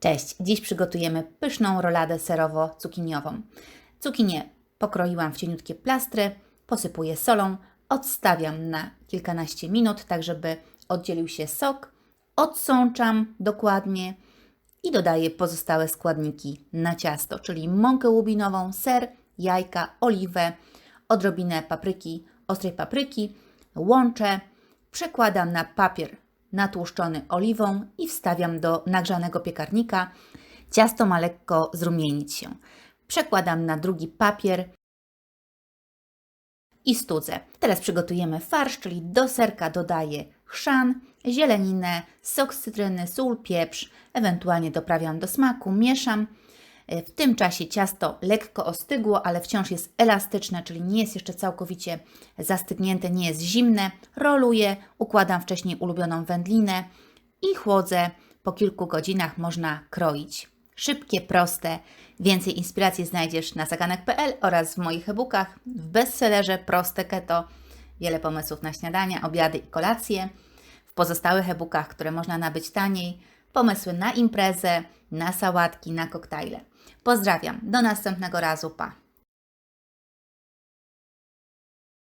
Cześć, dziś przygotujemy pyszną roladę serowo-cukiniową. Cukinię pokroiłam w cieniutkie plastry, posypuję solą, odstawiam na kilkanaście minut, tak żeby oddzielił się sok, odsączam dokładnie i dodaję pozostałe składniki na ciasto, czyli mąkę łubinową, ser, jajka, oliwę, odrobinę papryki, ostrej papryki, łączę, przekładam na papier natłuszczony oliwą i wstawiam do nagrzanego piekarnika. Ciasto ma lekko zrumienić się. Przekładam na drugi papier i studzę. Teraz przygotujemy farsz, czyli do serka dodaję chrzan, zieleninę, sok z cytryny, sól, pieprz, ewentualnie doprawiam do smaku, mieszam. W tym czasie ciasto lekko ostygło, ale wciąż jest elastyczne, czyli nie jest jeszcze całkowicie zastygnięte, nie jest zimne. Roluję, układam wcześniej ulubioną wędlinę i chłodzę. Po kilku godzinach można kroić. Szybkie, proste. Więcej inspiracji znajdziesz na saganek.pl oraz w moich e-bookach, w bestsellerze Proste Keto. Wiele pomysłów na śniadania, obiady i kolacje. W pozostałych e-bookach, które można nabyć taniej, pomysły na imprezę, na sałatki, na koktajle. Pozdrawiam, do następnego razu, pa!